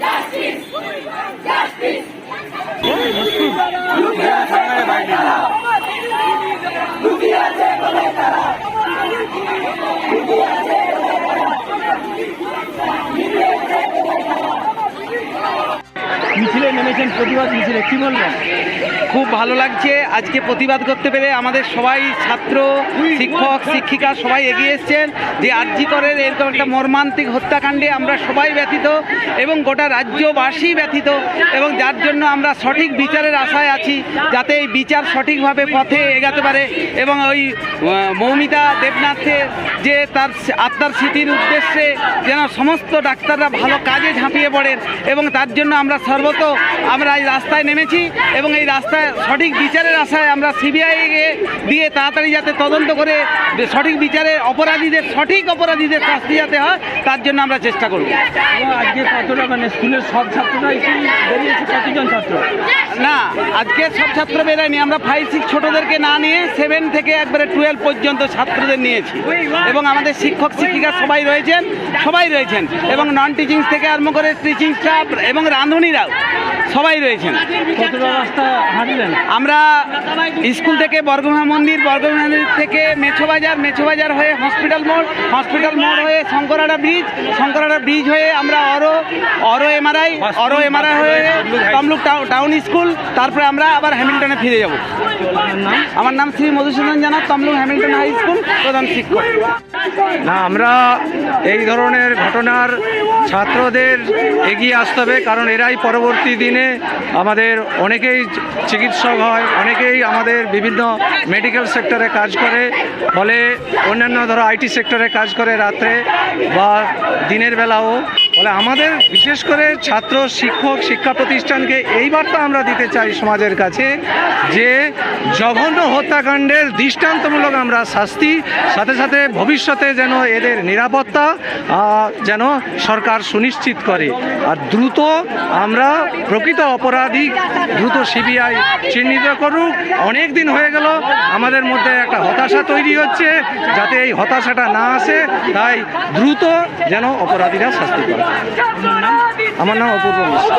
Justice! এসেছেন প্রতিবাদ মিছিলে কি বলবেন খুব ভালো লাগছে। আজকে প্রতিবাদ করতে পেরে আমাদের সবাই ছাত্র শিক্ষক শিক্ষিকা সবাই এগিয়ে এসছেন। যে আর্জি করের এরকম একটা মর্মান্তিক হত্যাকাণ্ডে আমরা সবাই ব্যথিত এবং গোটা রাজ্যবাসী ব্যথিত এবং যার জন্য আমরা সঠিক বিচারের আশায় আছি যাতে এই বিচার সঠিকভাবে পথে এগাতে পারে এবং ওই মৌমিতা দেবনাথের যে তার আত্মার স্মৃতির উদ্দেশ্যে যেন সমস্ত ডাক্তাররা ভালো কাজে ঝাঁপিয়ে পড়েন এবং তার জন্য আমরা সর্বত আমরা এই রাস্তায় নেমেছি এবং এই রাস্তায় সঠিক বিচারের আশায় আমরা সিবিআইকে দিয়ে তাড়াতাড়ি যাতে তদন্ত করে সঠিক বিচারে অপরাধীদের সঠিক অপরাধীদের শাস্তি যাতে হয় তার জন্য আমরা চেষ্টা করব। আজকে কতটা মানে স্কুলের সব ছাত্ররা বেরিয়েছে? কতজন ছাত্র? না আজকে সব ছাত্র বেরোয়নি। আমরা ফাইভ সিক্স ছোটদেরকে না নিয়ে সেভেন থেকে একবারে টুয়েলভ পর্যন্ত ছাত্রদের নিয়েছি। এবং আমাদের শিক্ষক শিক্ষিকা সবাই রয়েছেন সবাই রয়েছেন। এবং নন টিচিং থেকে আরম্ভ করে টিচিং স্টাফ এবং রাঁধুনিরাও। সবাই রয়েছেন আমরা স্কুল থেকে বর্গভীমা মন্দির বর্গভীমা মন্দির থেকে মেছোবাজার মেছোবাজার হয়ে হসপিটাল মোড় হসপিটাল মোড় হয়ে শঙ্করাড়া ব্রিজ শঙ্করাড়া ব্রিজ হয়ে আমরা অরো অরো এমআরআই অরো এমআরআই হয়ে তমলুক টাউ- টাউন স্কুল, তারপরে আমরা আবার হ্যামিল্টনে ফিরে যাব। আমার নাম শ্রী মধুসূদন জানা, তমলুক হ্যামিল্টন হাই স্কুল, প্রধান শিক্ষক। না, আমরা এই ধরনের ঘটনার ছাত্রদের এগিয়ে আসতে হবে, কারণ এরাই পরবর্তী দিনে আমাদের অনেকেই চিকিৎসক হয়, অনেকেই আমাদের বিভিন্ন মেডিকেল সেক্টরে কাজ করে, ফলে অন্যান্য ধরো আইটি সেক্টরে কাজ করে রাত্রে বা দিনের বেলাও। ফলে আমাদের, বিশেষ করে ছাত্র, শিক্ষক, শিক্ষা প্রতিষ্ঠানকে এই বার্তা আমরা দিতে চাই সমাজের কাছে যে জঘন্য হত্যাকাণ্ডের দৃষ্টান্তমূলক আমরা শাস্তি, সাথে সাথে ভবিষ্যতে যেন এদের নিরাপত্তা যেন সরকার সুনিশ্চিত করে। আর দ্রুত আমরা প্রকৃত অপরাধী, দ্রুত সিবিআই চিহ্নিত করুক। অনেক দিন হয়ে গেল আমাদের মধ্যে একটা হতাশা তৈরি হচ্ছে, যাতে এই হতাশাটা না আসে, তাই দ্রুত যেন অপরাধীরা শাস্তি পায়। আমার নাম অপূর্ব মিশ্র।